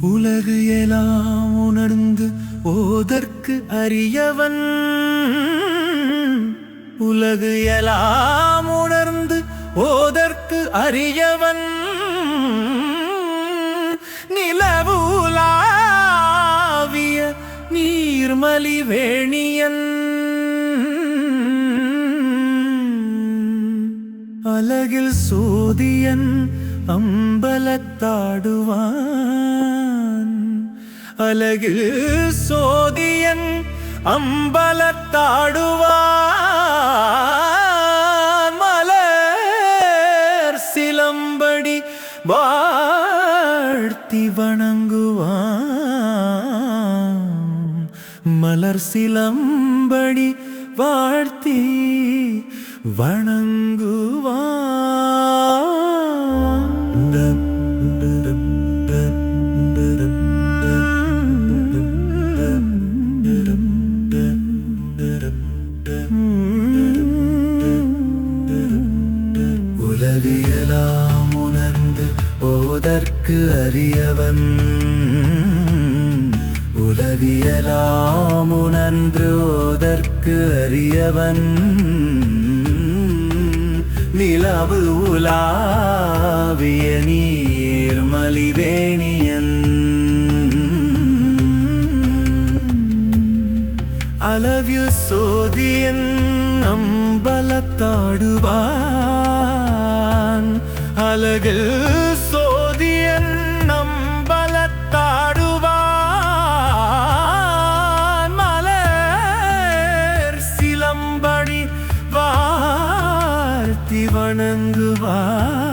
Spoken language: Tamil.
உலகு எலாம் உணர்ந்து ஓதற்கு அறியவன். உலகு எலாம் உணர்ந்து ஓதற்கு அறியவன். நிலவுலாவிய நீர்மலி வேணியன். அலகில் சோதியன் அம்பலத்தாடுவான். அலகில் சோதியன் அம்பலத்தாடுவான். மலர் சிலம்படி வாழ்த்தி வணங்குவான். மலர் சிலம்படி வாழ்த்தி வணங்கு உலகியலாம் உணர்ந்து ஓதற்கு அறியவன். உலகியலாம் உணர்ந்து ஓதற்கு அறியவன். நிலவு உலாவிய நீர் மலிவேணியன் அலவிய சோதியன் அம்பலத்தாடுவான். அலகில் வணங்குவார்.